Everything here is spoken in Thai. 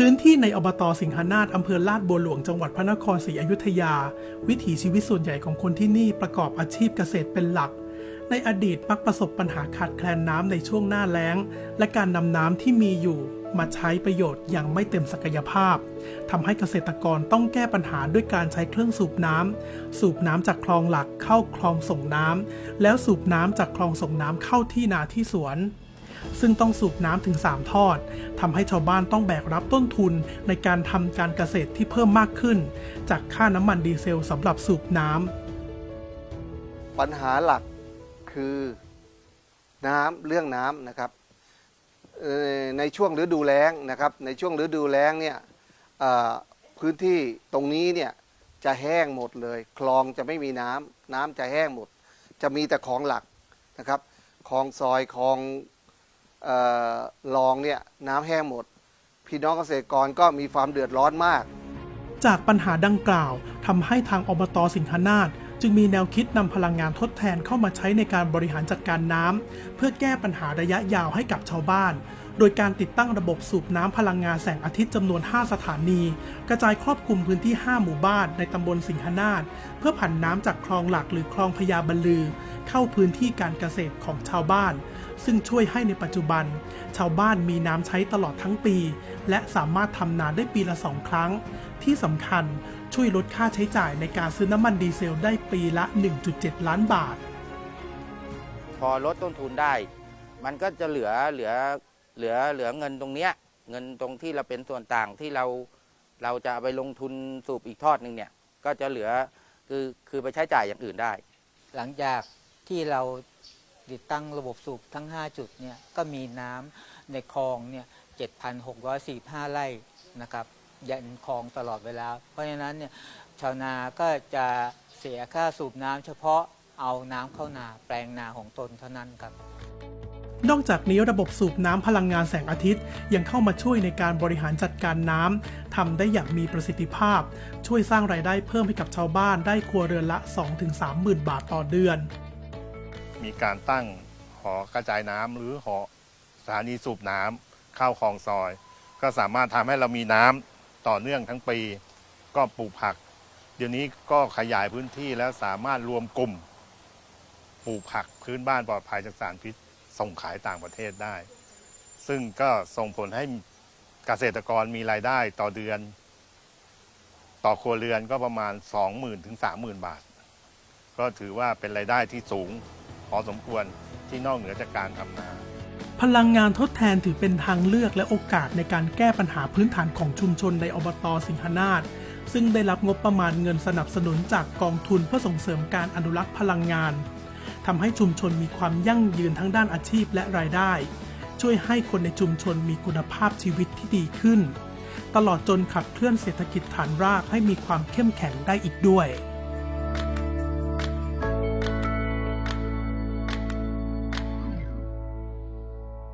พื้นที่ในอบตสิงหนาฏอำเภอลาดบัวหลวงจังหวัดพระนครศรีอยุธยา วิถีชีวิตส่วนใหญ่ของคนที่นี่ประกอบอาชีพเกษตรเป็นหลัก ในอดีตมักประสบปัญหาขาดแคลนน้ำในช่วงหน้าแล้ง และการนำน้ำที่มีอยู่มาใช้ประโยชน์อย่างไม่เต็มศักยภาพทำให้เกษตรกรต้องแก้ปัญหาด้วยการใช้เครื่องสูบน้ำสูบน้ำจากคลองหลักเข้าคลองส่งน้ำแล้วสูบน้ำจากคลองส่งน้ำเข้าที่นาที่สวน ซึ่งต้องสูบน้ำถึง 3 ทอดทำให้ชาวบ้านต้องแบกรับต้นทุนในการทำการเกษตรที่เพิ่มมากขึ้น จากค่าน้ำมันดีเซลสำหรับสูบน้ำปัญหาหลักคือน้ำเรื่องน้ำนะครับในช่วงฤดูแล้งนะครับ ในช่วงฤดูแล้งเนี่ยพื้นที่ตรงนี้เนี่ยจะแห้งหมดเลย คลองจะไม่มีน้ำน้ำจะแห้งหมด จะมีแต่คลองหลักนะครับคลองซอยคลอง ออลองเนี่ยน้ำแห้งหมด พี่น้องเกษตรกรก็มีความเดือดร้อนมาก จากปัญหาดังกล่าวทำให้ทางอบตสิงหนาฏจึงมีแนวคิดนำพลังงานทดแทนเข้ามาใช้ในการบริหารจัดการน้ำเพื่อแก้ปัญหาระยะยาวให้กับชาวบ้าน โดยการติดตั้งระบบสูบน้ำพลังงานแสงอาทิตย์จำนวน 5 สถานี กระจายครอบคลุมพื้นที่ 5 หมู่บ้านในตำบลสิงหนาฏเพื่อผันน้ำจากคลองหลักหรือคลองพญาบรรลือ เข้าพื้นที่การเกษตรของชาวบ้าน ซึ่งช่วยให้ในปัจจุบัน ชาวบ้านมีน้ำใช้ตลอดทั้งปี และสามารถทำนาได้ปีละสองครั้ง ที่สำคัญช่วยลดค่าใช้จ่ายในการซื้อน้ำมันดีเซลได้ปีละ 1.7 ล้านบาท พอลดต้นทุนได้ มันก็จะเหลือเหลือเหลือเหลือเงินตรงเนี้ยเงินตรงที่เราเป็นส่วนต่างที่เราเราจะเอาไปลงทุนสูบอีกทอดหนึ่งเนี่ยก็จะเหลือคือคือไปใช้จ่ายอย่างอื่นได้ หลังจากที่เรา ติดตั้งระบบสูบทั้ง 5 จุดเนี่ยก็มีน้ำในคลองเนี่ย7,645 ไร่นะครับยันคลองตลอดเวลา เพราะฉะนั้นเนี่ยชาวนาก็จะเสียค่าสูบน้ำเฉพาะเอาน้ำเข้านาแปลงนาของตนเท่านั้นครับ นอกจากนี้ระบบสูบน้ำพลังงานแสงอาทิตย์ ยังเข้ามาช่วยในการบริหารจัดการน้ำทำได้อย่างมีประสิทธิภาพ ช่วยสร้างรายได้เพิ่มให้กับชาวบ้านได้ครัวเรือนละ 2-3หมื่นบาทต่อเดือน มีการตั้งหอกระจายน้ำหรือหอสถานีสูบน้ำเข้าคลองซอย ก็สามารถทำให้เรามีน้ำต่อเนื่องทั้งปี ก็ปลูกผัก เดี๋ยวนี้ก็ขยายพื้นที่แล้วสามารถรวมกลุ่มปลูกผักพื้นบ้านปลอดภัยจากสารพิษส่งขายต่างประเทศได้ ซึ่งก็ส่งผลให้เกษตรกรมีรายได้ต่อเดือน ต่อครัวเรือนก็ประมาณ 20,000ถึง30,000 บาท ก็ถือว่าเป็นรายได้ที่สูง พอสมควรที่นอกเหนือจากการทำนาพลังงานทดแทนถือเป็นทางเลือกและโอกาสในการแก้ปัญหาพื้นฐานของชุมชนในอบตสิงหนาฏซึ่งได้รับงบประมาณเงินสนับสนุนจากกองทุนเพื่อส่งเสริมการอนุรักษ์พลังงานทำให้ชุมชนมีความยั่งยืนทั้งด้านอาชีพและรายได้ ช่วยให้คนในชุมชนมีคุณภาพชีวิตที่ดีขึ้น ตลอดจนขับเคลื่อนเศรษฐกิจฐานรากให้มีความเข้มแข็งได้อีกด้วย